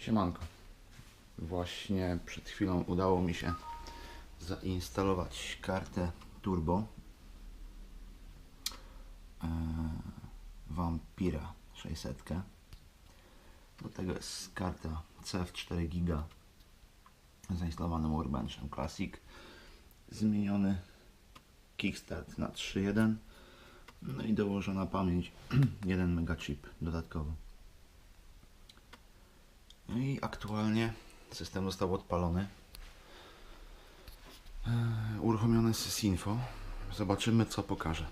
Siemanko. Właśnie przed chwilą udało mi się zainstalować kartę Turbo e, Vampira 600. Do tego jest karta CF4 GB zainstalowana Workbenchem Classic. Zmieniony kickstart na 3.1 no i dołożona pamięć 1 MB chip dodatkowo. I aktualnie system został odpalony. Eee, Uruchomione sysinfo. Zobaczymy co pokaże.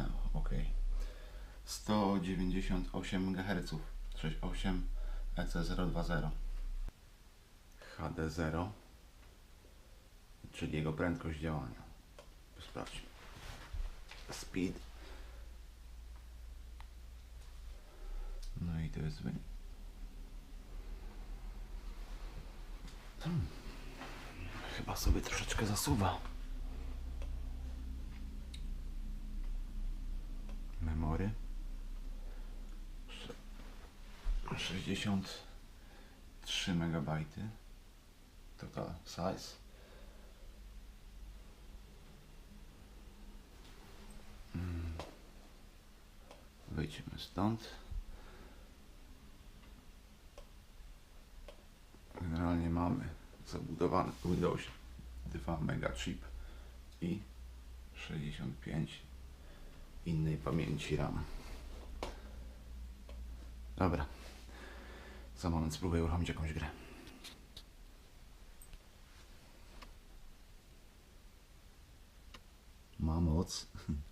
Now, ok. 198 MHz, 68 EC020. HD0, czyli jego prędkość działania. Sprawdźmy. Speed. No i to jest wynik. Hmm. Chyba sobie troszeczkę zasuwa. Memory 63 MB total size? Mm. wyjdźmy stąd. Generalnie mamy zabudowany Windows 2 mega chip i 65 innej pamięci RAM. Dobra. Za moment spróbuję uruchomić jakąś grę. Ma moc.